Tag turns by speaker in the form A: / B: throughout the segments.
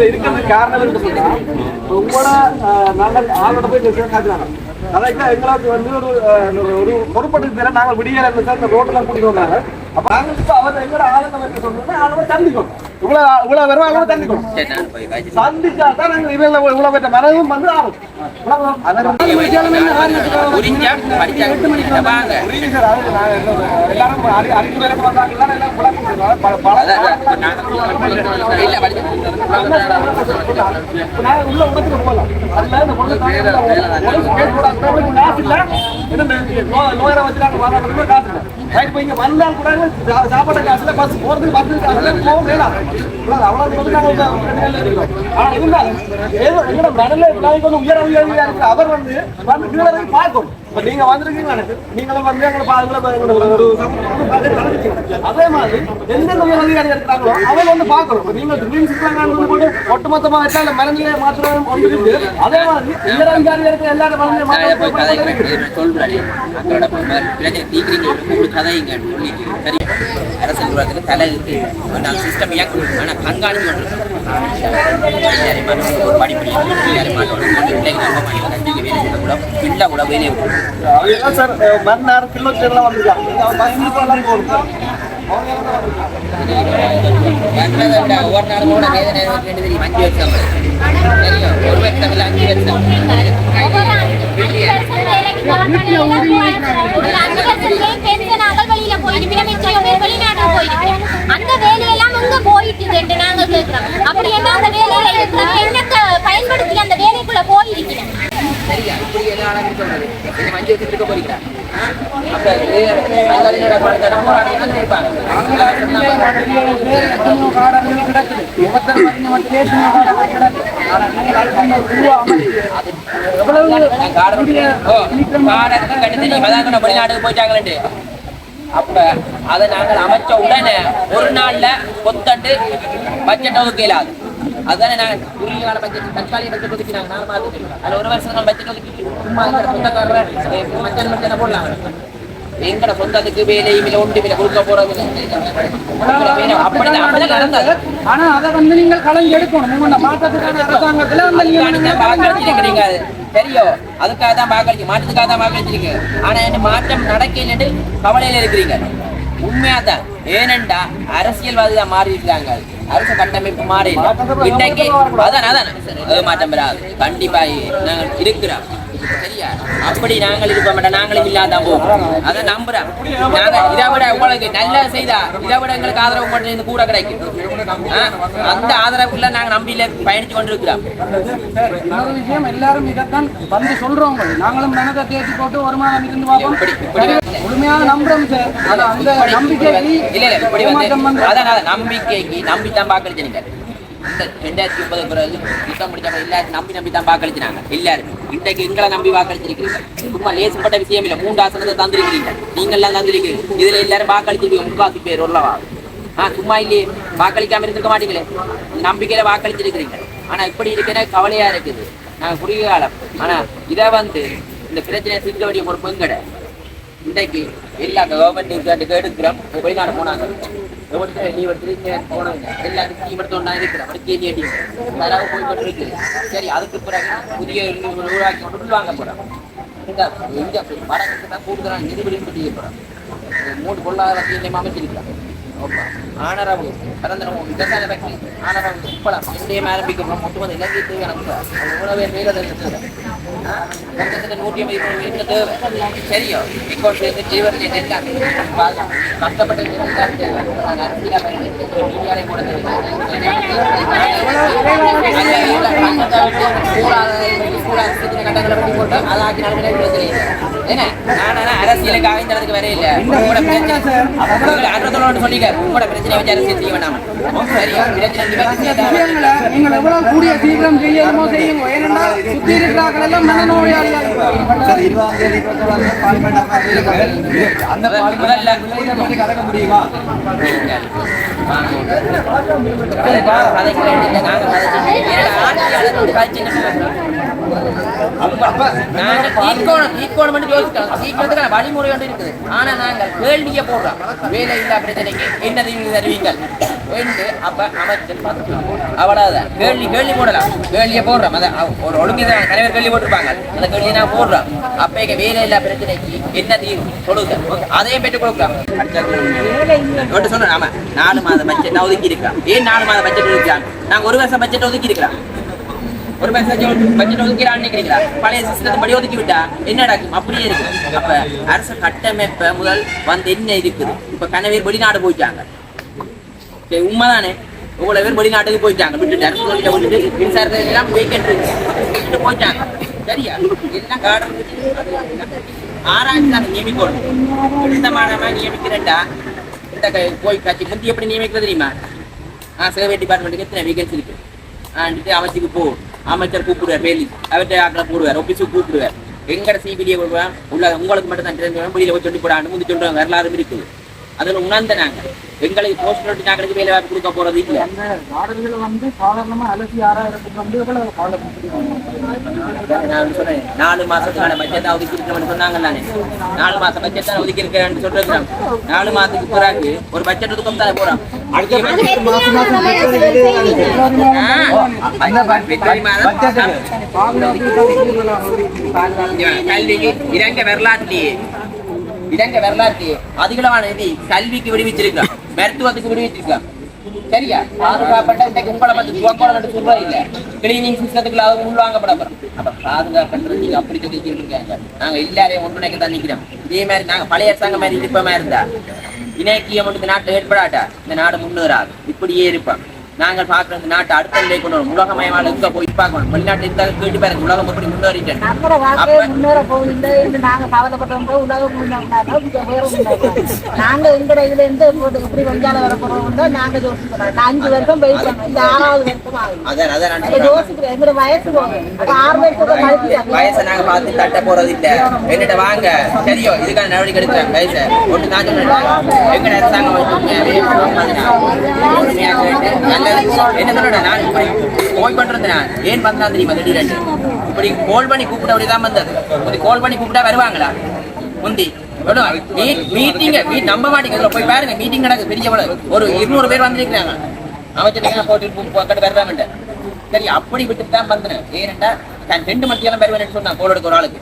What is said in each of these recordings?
A: இதுல இருக்கிறது காரணம் இருக்கு சொன்னா உங்களோட நாங்கள் ஆளோட போய் பேசுறோம் காட்டுறாங்க அதான் எங்களுக்கு வந்து ஒரு ஒரு- பொறுப்பட்டு தர நாங்கள் விடியல சார் இந்த ரோட்ல கூட்டிட்டு வந்தாங்க. அப்ப நாங்க இப்ப அவர் எங்களோட ஆளுநர் வைக்க சொன்னோம்னா ஆளுநர் தண்டிக்கணும் இவ்வளவு இவ்வளவு வரும் ஆளுநர் தண்டிக்கணும் சந்திச்சா தான் நாங்கள் இவங்க இவ்வளவு பெற்ற மனதும் வந்து ஆகும்.
B: நாங்க
A: உள்ள போகலாம். அதுல இந்த காசு இல்ல. வச்சுட்டாங்க, காசு இல்ல. ரைட், இங்க வந்தா கூட சாப்பாடு காசு பஸ் போறதுக்கு பஸ்ஸுக்கு போக முடியல. அவ்வளவு ஆனா இருந்தாலும் ஏதோ எங்களோட மனநிலை நாளைக்கு வந்து உயர உயர்வியா இருக்கு. அவர் வந்து வந்து கீழே பார்க்கணும். இப்ப நீங்க வந்திருக்கீங்க எனக்கு. நீங்களும் வந்து எங்களை பா- எங்களை பா- எங்களை ஒரு சமூகத்துக்கு பார்த்து நடந்துக்கீங்க. அதே மாதிரி எந்தெந்த உயர் அதிகாரி இருக்கிறாங்களோ அவங்க வந்து பார்க்கணும். இப்ப நீங்க கிரீன் சிக்லாங்க போட்டு ஒட்டுமொத்தமா வச்சா அந்த மனநிலையை மாற்றம் ஒன்று இருக்கு அதே மாதிரி உயர் அதிகாரி இருக்கிற எல்லாரும்
B: கதை
A: மாற்றம் இருக்கு
B: சொல்றேன் அக்கோட போய் தீக்கிறீங்க. கதைங்க சொல்லி சரி அரசியல் உலகத்துல தலை இருக்கு. நாங்கள் சிஸ்டம் இயக்கணும் ஆனா கண்காணிச்சு கொண்டிருக்கோம் எல்லாரும் மனசுல ஒரு படிப்படி எல்லாரும் மாட்டோம் பிள்ளைங்க நம்ம மணி அஞ்சுக்கு வேலை செய்ய கூட பிள்ளை கூட வேலையை விடும்
A: சார் மண் நேரம் வந்துருக்காங்க
B: ஒவ்வொரு நாளும் கூட வேதனை ரெண்டு தெரியும்? அஞ்சு வருஷம் தெரியும் ஒரு வருஷம் இல்லை அஞ்சு வருஷம்
C: அந்த வேலையெல்லாம் எங்க கேட்கிறோம் அப்படி என்ன அந்த வேலையில இருக்கிற என்னத்தை பயன்படுத்தி அந்த வேலைக்குள்ள போயிருக்கிறேன்.
B: சரியா? இப்படி சொல்றது? மஞ்சள் வச்சுட்டு போறீங்களா? வெளிநாட்டுக்கு போயிட்டாங்களே அப்ப அதை நாங்கள் அமைச்ச உடனே ஒரு நாள்ல கொத்தண்டு பட்ஜெட் ஒதுக்க இயலாது அதுதானே நாங்கள் குறுகிய கால பட்ஜெட் தற்காலிக பட்ஜெட் ஒதுக்கினாங்க நான் பார்த்துட்டு அதுல ஒரு வருஷம் பட்ஜெட் ஒதுக்கி சும்மா எங்கட சொந்தக்காரர் மச்சன் மச்சனை போடலாம். எங்கட சொந்தத்துக்கு வேலையும் இல்லை ஒன்று இல்லை கொடுக்க போறது
D: ஆனா அதை வந்து நீங்கள் கலந்து எடுக்கணும். உங்களோட மாற்றத்துக்கான அரசாங்கத்துல அந்த.
B: தெரியும். அதுக்காக தான் வாக்களிச்சு மாற்றத்துக்காக தான் வாக்களிச்சிருக்கு ஆனா என்ன மாற்றம் நடக்கலன்னு கவலையில இருக்கிறீங்க. உண்மையா தான் ஏனெண்டா அரசியல்வாதி தான் மாறி இருக்காங்க. அரசு கட்டமைப்பு மாறி. இன்னைக்கு அதான் அதான். அது மாற்றம் பெறாது. கண்டிப்பா நாங்கள் இருக்கிறோம். சரியா அப்படி நாங்கள் இருக்க மாட்டோம். நாங்களும் இல்லாதான் போவோம் அதை நம்புறோம் நாங்க இதை விட உங்களுக்கு நல்ல செய்தா இதை விட எங்களுக்கு ஆதரவு மட்டும் கூட கிடைக்கும். அந்த ஆதரவுக்குள்ள நாங்க நம்பியில பயணிச்சு கொண்டிருக்கிறோம்.
D: இன்னொரு விஷயம் எல்லாரும் இதைத்தான் வந்து சொல்றோம் நாங்களும் மனதை தேர்ச்சி போட்டு ஒரு மாதம் இருந்து பார்ப்போம். முழுமையாக நம்புறோம் சார். அந்த நம்பிக்கை
B: இல்ல இல்ல இப்படி வந்து அதான் நம்பிக்கைக்கு நம்பி தான் வாக்களிச்சீங்க இந்த ரெண்டாயிரத்தி ஒன்பது பிறகு யுத்தம் முடிச்ச எல்லாரும் நம்பி நம்பி தான் வாக்களிச்சினாங்க எல்லாருமே இன்றைக்கு எங்களை நம்பி வாக்களிச்சிருக்கீங்க சும்மா லேசப்பட்ட விஷயம் இல்லை மூன்று ஆசனத்தை தந்திருக்கிறீங்க நீங்க எல்லாம் தந்திருக்கீங்க இதுல எல்லாரும் வாக்களிச்சிருக்கீங்க முக்காசி பேர் உள்ளவா ஆ சும்மா இல்லையே வாக்களிக்காம இருந்திருக்க மாட்டீங்களே நம்பிக்கையில வாக்களிச்சிருக்கிறீங்க ஆனா இப்படி இருக்கிற கவலையா இருக்குது நான் குறுகிய காலம் ஆனா இதை வந்து இந்த பிரச்சனையை சிக்க வேண்டிய பொறுப்பு எங்கட இன்றைக்கு எல்லா கவர்மெண்ட் எடுக்கிறோம் வெளிநாடு போனாங்க. எவ்வளவு நீ வந்து போனாங்க எல்லாரும் நீ மட்டும் ஒன்றா இருக்கிற. அப்படி கேள்வி அடி. அதனால போய் கொண்டு சரி அதுக்கு பிறகு புதிய உருவாக்கி கொண்டு வாங்க போறோம் இந்த வடக்கு தான் கூடுதலாக நிதி செய்ய போறோம் மூன்று பொருளாதாரத்தை அமைச்சிருக்கிறாங்க ஆனரவு பரந்தனமும் விவசாய ஆனரவு இந்தியம் மொத்தமாக இலங்கை மேலே நூற்றி ஐம்பது வீட்டில் தேவை சரியோ இப்போ சேர்ந்து ஜீவன் எல்லாம் கஷ்டப்பட்டு எல்லாம் தேவை நாங்கள் அரசியலாக மீடியாவை கூட அரசியலுக்காக இந்த இடத்துக்கு வர இல்ல உங்களோட பிரச்சனை அன்றதோடு சொல்லிக்க உங்களோட பிரச்சனை வச்சு அரசியல் செய்ய வேண்டாம் சரியா பிரச்சனை
D: நீங்கள் எவ்வளவு கூடிய சீக்கிரம் செய்யணுமோ செய்யுங்க ஏனென்றால் சுத்தி இருக்கிறார்கள் எல்லாம் மனநோயாளியாக இருக்கிறார்கள்.
A: சார் இருபதாம் தேதி இருபத்தோராம் தேதி பார்லிமெண்ட் அமர்வு இருக்காங்க. அந்த
B: முதல்ல
A: பார்லிமெண்ட் கலக்க முடியுமா
B: அதை நாங்கள் கதைச்சு மட்டும் யோசிக்கிறோம் வழிமுறை ஒன்று இருக்குது ஆனா நாங்க கேள்வியை போடுறோம் வேலை இல்லா பிரச்சனைக்கு என்ன தீர்வு தருவீங்கள் என்று அப்ப அமைச்சர் பார்த்துக்கலாம் அவ்வளவுதான் கேள்வி கேள்வி போடலாம் கேள்வியை போடுறோம் அதை ஒரு ஒழுங்குதான் தலைவர் கேள்வி போட்டிருப்பாங்க அந்த கேள்வியை நான் போடுறோம் அப்ப வேலை இல்லா பிரச்சனைக்கு என்ன தீர்வு சொல்லுங்க அதையும் பெற்றுக் கொடுக்கலாம் ஒன்று சொன்னேன் நாலு மாத பட்ஜெட் ஒதுக்கி இருக்கலாம் ஏன் நாலு மாத பட்ஜெட் ஒதுக்கலாம் நாங்க ஒரு வருஷம் பட்ஜெட் ஒதுக்கி இருக்கலாம் ஒரு பட்ஜெட் பட்ஜெட் ஒதுக்கிறான்னு நினைக்கிறீங்களா? பழைய சிஸ்டத்தை படி ஒதுக்கி விட்டா என்ன நடக்கும்? அப்படியே இருக்கு அப்ப அரசு கட்டமைப்ப முதல் வந்து என்ன இருக்குது? இப்ப கனவேர் வெளிநாடு போயிட்டாங்க. சரி உண்மைதானே? இவ்வளவு பேர் வெளிநாட்டுக்கு போயிட்டாங்க. விட்டுட்டு அரசு விட்டுட்டு மின்சாரத்தை எல்லாம் போய்கிட்டு இருக்கு. போயிட்டாங்க. சரியா? எல்லாம் கார்டன் ஆராய்ச்சி நாங்கள் நியமிக்கணும். விடுதமானமா நியமிக்கிறேன்டா. இந்த க- போய் கட்சி முந்தி எப்படி நியமிக்கிறது தெரியுமா? ஆ சேவை டிபார்ட்மெண்ட்டுக்கு எத்தனை வேகன்சி இருக்கு? ஆண்டுட்டு அமைச்சுக்கு போகும் அமைச்சர் கூப்பிடுவார் பேலி அவர்கிட்ட ஆக்களை போடுவார் ஆஃபீஸுக்கு கூப்பிடுவார். எங்கட சிபிடியை கொடுவேன் உள்ள உங்களுக்கு மட்டும் தான் தெரிஞ்சு வெளியில போய் சொல்லி போடாண்டு முந்தி சொல்றாங்க வரலாறு இருக்குது. அதுல உணர்ந்த நாங்க எங்களுக்கு போஸ்ட் நாங்களுக்கு வேலை வாய்ப்பு கொடுக்க போறது இல்ல
D: அந்த மாடல்களை வந்து சாதாரணமா அலசி ஆறாயிரத்துக்கு வந்து எவ்வளவு காலம்
B: நான் சொன்னேன் நாலு மாசத்துக்கான பட்ஜெட் ஒதுக்கி இருக்கணும்னு சொன்னாங்க தானே நாலு மாசம் பட்ஜெட் தான் ஒதுக்கி இருக்கிறேன்னு சொல்றேன் நாலு மாசத்துக்கு பிறகு ஒரு பட்ஜெட் ஒதுக்கம் தானே போறோம் கல்விக்கு இலங்கை வரலாற்றிலேயே இலங்கை வரலாற்று அதிகளவான நிதி கல்விக்கு விடுவிச்சிருக்கலாம் மருத்துவத்துக்கு விடுவிச்சிருக்கலாம் சரியா? பாதுகாப்பட்ட இன்றைக்கு உங்களை பத்தி துவக்கம் சொல்றது இல்ல. கிளீனிங் சிஸ்டத்துக்குள்ள அது உள்வாங்கப்பட போறோம். அப்ப பாதுகாப்புன்றது நீங்க அப்படி சொல்லிட்டு இருக்காங்க. நாங்க எல்லாரையும் ஒன்றுணைக்க தான் நிக்கிறோம். இதே மாதிரி நாங்க பழைய அரசாங்கம் மாதிரி இருப்பமா இருந்தா இணைக்கியம் மட்டும் இந்த நாட்டு ஏற்படாட்டா? இந்த நாடு முன்னேறாது. இப்படியே இருப்பான் நாங்கள் பார்க்குற இந்த நாட்டை அடுத்த நிலை கொண்டு வரும். உலகமயமான எங்க போய் பார்க்கணும். வெளிநாட்டு இருந்தால் கேட்டு பாருங்க உலகம் எப்படி முன்னேறிட்டேன்
E: முன்னேற என்று நாங்க கவலைப்படுறோம் உலகம். நாங்க எங்கட இதுல இருந்து இப்படி கொஞ்சால வர போறோம் நாங்க யோசிக்கிறோம் அஞ்சு வருஷம் இந்த ஆறாவது வருஷம்
B: சொல்றேன்.
E: யோசிக்கிறோம் எங்களோட வயசு ஆறு கழிச்சு
B: வயசை நாங்க பார்த்து தட்ட போறது இல்ல. என்னட்ட வாங்க. சரியோ இதுக்கான நடவடிக்கை எடுக்கிறேன். வயசை. ஒன்று நான் சொல்றேன் எங்க அரசாங்கம் வந்து என்ன சொல்றேன் நான் இப்படி பண்றது நான்? ஏன் வந்தான் தெரியுமா? இப்படி கோல் பண்ணி அப்படிதான் வந்தது. இப்படி கோல் பண்ணி கூப்பிட்டா வருவாங்களா? முந்தி. மீட்டிங் நம்ப போய் பாருங்க. மீட்டிங் நடக்குது. பெரிய ஒரு இருநூறு பேர் வந்திருக்கிறாங்க. அமைச்சர் போட்டு பக்கத்து வருவாங்கன்ட்டு சரி அப்படி விட்டு தான் வந்தேன். ஏனண்டா ரெண்டு மத்தியாலம் வருவேன் சொன்னான். கோல் எடுக்க ஒரு ஆளுக்கு.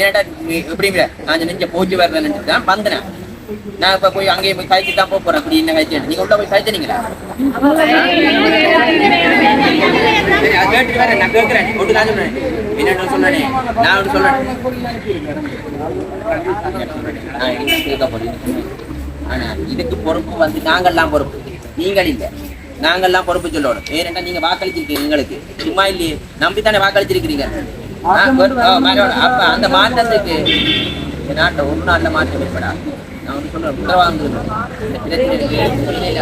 B: ஏனண்டா எப்படி நான் நெஞ்ச போச்சு வருவேன் தான் வந்தேன். நான் இப்ப போய் அங்கேயே போய் கழிச்சு தான் போக போறேன். அப்படி என்ன கழிச்சு நீங்க உள்ள போய் கழிச்சீங்களா சரி நான் கேட்கிறேன். ஒன்று சொல்றேன் என்ன நான் ஒன்று சொல்றேன் கேட்க போறேன் ஆனா இதுக்கு பொறுப்பு வந்து நாங்கெல்லாம் பொறுப்பு. நீங்கள் இல்லை. நாங்கெல்லாம் பொறுப்பு சொல்லணும். ஏனென்றா நீங்க வாக்களிச்சிருக்கீங்க எங்களுக்கு? சும்மா இல்லையே. நம்பித்தானே வாக்களிச்சிருக்கிறீங்க? அப்ப அந்த மாற்றத்துக்கு நாட்டை ஒரு நாள்ல மாற்றம் ஏற்படா? நான் வந்து உத்தரவாதம் இந்த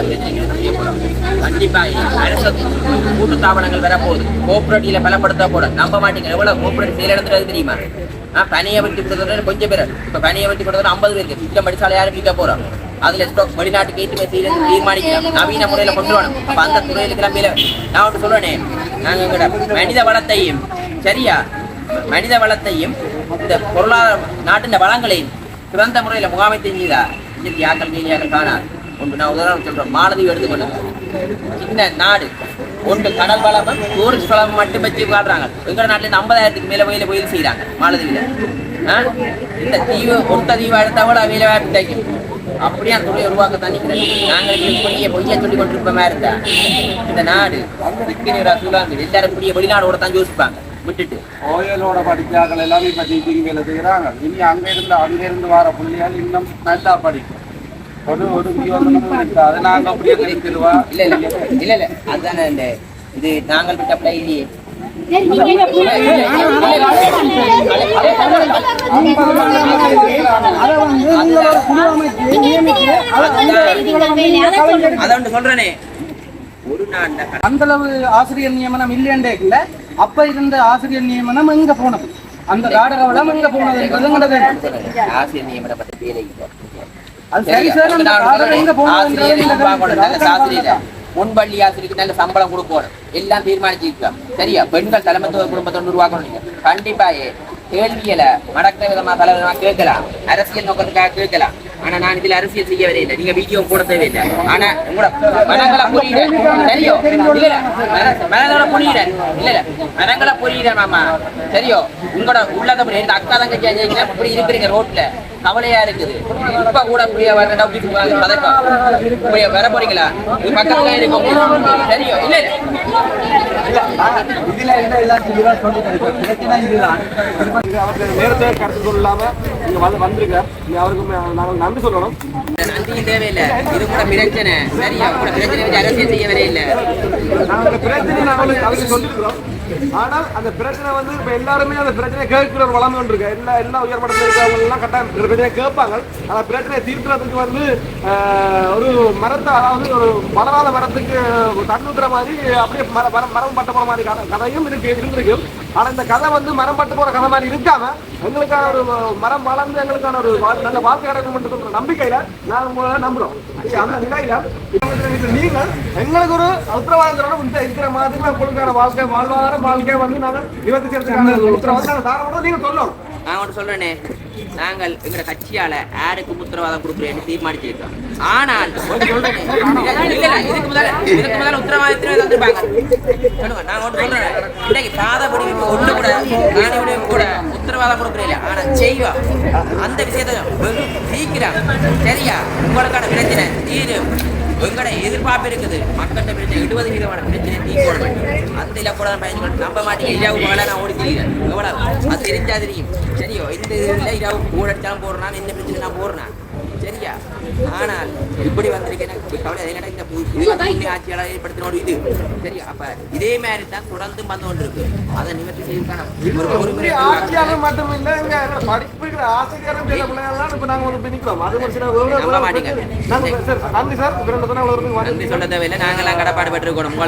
B: பிரச்சனைகள் கண்டிப்பா அரசு கூட்டு தாபனங்கள் வரப்போகுது கோஆபரேட்டிவ்ல பலப்படுத்த போட நம்ப மாட்டீங்க எவ்வளவு கோஆபரேட்டிவ் செயலிழந்துறது தெரியுமா ஆ, பனியை வச்சு கொடுத்தது கொஞ்சம் பேர் பனியை வச்சு கொடுத்தது ஐம்பது பேருக்கு சுத்தம் படிச்சால யாரும் விற்க போறோம் அதுல ஸ்டாக் வெளிநாட்டுக்கு ஏற்றுமதி செய்யறது தீர்மானிக்கலாம் நவீன முறையில கொண்டு வரணும் அந்த துறையிலுக்கு எல்லாம் நான் ஒன்று சொல்றேனே நாங்க எங்களோட மனித வளத்தையும் சரியா மனித வளத்தையும் இந்த பொருளாதார நாட்டின் வளங்களையும் சிறந்த முறையில முகாமை தெரிஞ்சுதா இயற்கை யாக்கள் வேலியாக்கள் காணார் ஒன்று நான் உதாரணம் சொல்றேன் மாலதீவு எடுத்துக்கொள்ளுங்க. சின்ன நாடு. ஒன்று கடல் வளமும் டூரிஸ்ட் வளமும் மட்டும் வச்சு காடுறாங்க எங்க நாட்டுல இருந்து ஐம்பதாயிரத்துக்கு மேல வயல வயல் செய்யறாங்க மாலதீவுல. இந்த தீவு ஒத்த தீவு அடுத்த விட வேலை வாய்ப்பு கிடைக்கும் அப்படியே அந்த துறையை உருவாக்க தண்ணிக்கிறேன் நாங்கள் இப்படியே பொய்யா சொல்லி கொண்டிருப்போமா இருந்தா? இந்த நாடு விற்கிறா சூழாங்க எல்லாரும் இப்படியே வெளிநாடோட தான் யோசிப்பாங்க. விட்டுட்டு
F: ஓயலோட படிச்சாக்கள் எல்லாமே இப்ப டீச்சிங் வேலை செய்யறாங்க இனி அங்க இருந்து அங்க இருந்து வர பிள்ளைகள் இன்னும் நல்லா படிக்கும் ஒரு ஒரு அதை நாங்க அப்படியே தெரிஞ்சிருவா
B: இல்ல இல்ல இல்ல இல்ல அதுதானே இந்த இது நாங்கள் விட்ட பிள்ளை இல்லையே அதான் சொல்றேனே ஒரு நாள்ல
D: அந்த அளவு ஆசிரியர் நியமனம் இல்லைன்றேக்குல அப்ப இருந்த ஆசிரியர் நியமனம் எங்க போனது? அந்த காடகவளம் எங்க போனது என்பது எங்களோட கேள்வி.
B: ஆசிரியர் நியமனப்பட்ட வேலை இல்லை.
D: அது சரி சார் அந்த காடகம் எங்க.
B: ஆசிரியர் முன்பள்ளி ஆசிரியருக்கு நல்ல சம்பளம் கொடுக்கணும் எல்லாம் தீர்மானிச்சிருக்கோம். சரியா? பெண்கள் தலைமத்துவ குடும்பத்தை உருவாக்கணும் நீங்க. கண்டிப்பா ஏ- கேள்விகளை மடக்கிற விதமா தலைவரமா கேட்கலாம். அரசியல் நோக்கத்துக்காக கேட்கலாம். ஆனா நான் இதுல அரசியல் செய்யவே இல்லை. நீங்க வீடியோ போட தேவையில்லை. ஆனா உங்களோட மனங்களை புரியுற சரியோ? இல்ல இல்ல மன- இல்ல இல்ல மனங்களை புரியுற மாமா. சரியோ? உங்களோட உள்ளத புரியுற இந்த அக்கா தங்க இப்படி இருக்கிறீங்க ரோட்ல. கவலையா இருக்குது. இப்ப கூட புரிய வர பதக்கம் வர போறீங்களா? இது பக்கத்துல இருக்கும் சரியோ? இல்ல இல்ல
A: இதுல எல்லாம் தெளிவா பிரச்சனை இதுதான். இது அவருக்கு நேரத்தை கருத்து வந்து வந்திருக்க அவருக்கு நாங்கள் நன்றி சொல்லணும்
B: நன்றியும் தேவையில்லை இது கூட பிரச்சனை சரியா கூட பிரச்சனை அரசியல் செய்யவே இல்லை
A: நாங்கள் பிரச்சனை நாங்கள் அவருக்கு சொல்லிருக்கிறோம் ஆனால் அந்த பிரச்சனை வந்து இப்போ எல்லாருமே அந்த பிரச்சனையை கேட்கிற ஒரு வளம் கொண்டு இருக்கு. எல்லா எல்லா உயர்மட்டத்தில் இருக்கிறவங்க எல்லாம் கட்டாயம் பிரச்சனையை கேட்பாங்க. அந்த பிரச்சனையை தீர்க்கிறதுக்கு வந்து ஆஹ், ஒரு மரத்தை அதாவது ஒரு வளராத மரத்துக்கு தண்ணூத்துற மாதிரி அப்படியே மர மரம் மரம் பட்ட போற மாதிரி கதையும் இருக்கு இருந்திருக்கு. ஆனா இந்த கதை வந்து மரம் பட்டு போற கதை மாதிரி இருக்காம எங்களுக்கான ஒரு மரம் வளர்ந்து எங்களுக்கான ஒரு நல்ல வாழ்க்கை கிடைக்கும் சொல்ற நம்பிக்கையில நான் உங்களை நம்புறோம். அந்த நிலையில நீங்கள் எங்களுக்கு ஒரு உத்தரவாதத்தோட தரணும் இருக்கிற மாதிரி உங்களுக்கான வாழ்க்கை வாழ்வாதார வாழ்க்கையை வந்து நாங்கள் இருபத்தி சேர்த்து உத்தரவாதம் நீங்க சொல்லணும்.
B: நான் ஒன்று சொல்றேனே. நாங்கள் எங்க கட்சியால யாருக்கு உத்தரவாதம் கொடுக்குறேன்னு தீர்மானிச்சிருக்கோம். ஆனால் ஒன்று இதுக்கு முதல்ல இதுக்கு முதல்ல உத்தரவாதத்திலே தந்திருப்பாங்க சொல்லுங்க, நான் ஒன்று சொல்றேன். இன்னைக்கு சாதபடி ஒன்று கூட கூட உத்தரவாதம் கொடுக்குறேன் ஆனா செய்வா. அந்த விஷயத்தை வெகு சீக்கிரம் சரியா? உங்களுக்கான பிரச்சனை. தீரும் எங்கட எதிர்பார்ப்பு இருக்குது. மக்கள்கிட்ட பிரச்சனை எழுபது விதமான பிரச்சனை தீர்க்கணும் அந்த இல கூட பயணிகள் நம்ப மாட்டேங்க இரவு பகல நான் ஓடி தெரியுறேன் எவ்வளவு? அது தெரிஞ்சா தெரியும் சரியோ? இந்த இதுல இரவு கூட அடிச்சாலும் போடுறான். இந்த பிரச்சனை நான் போடுறேன். சரியா? ஆனால் இப்படி வந்திருக்கேன் கவலை அது இந்த பு- இது வந்து உண்மை ஆட்சியாளர் ஏற்படுத்தின ஒரு இது. சரியா? அப்ப இதே மாதிரி தான் தொடர்ந்து வந்து கொண்டிருக்கு. அதை நிவர்த்தி
A: இப்படி ஆட்சியாளர் மட்டும் இல்ல இங்க எங்க படிப்புகிற ஆசிரியரும் சில பிள்ளைகள்லாம் இப்ப நாங்க வந்து பிடிக்கிறோம் அது ஒரு சில
B: நம்ப மாட்டீங்க.
A: நன்றி சார்.
B: நன்றி சொல்ல தேவையில்லை. நாங்களாம் கடப்பாடு பெற்றிருக்கணும்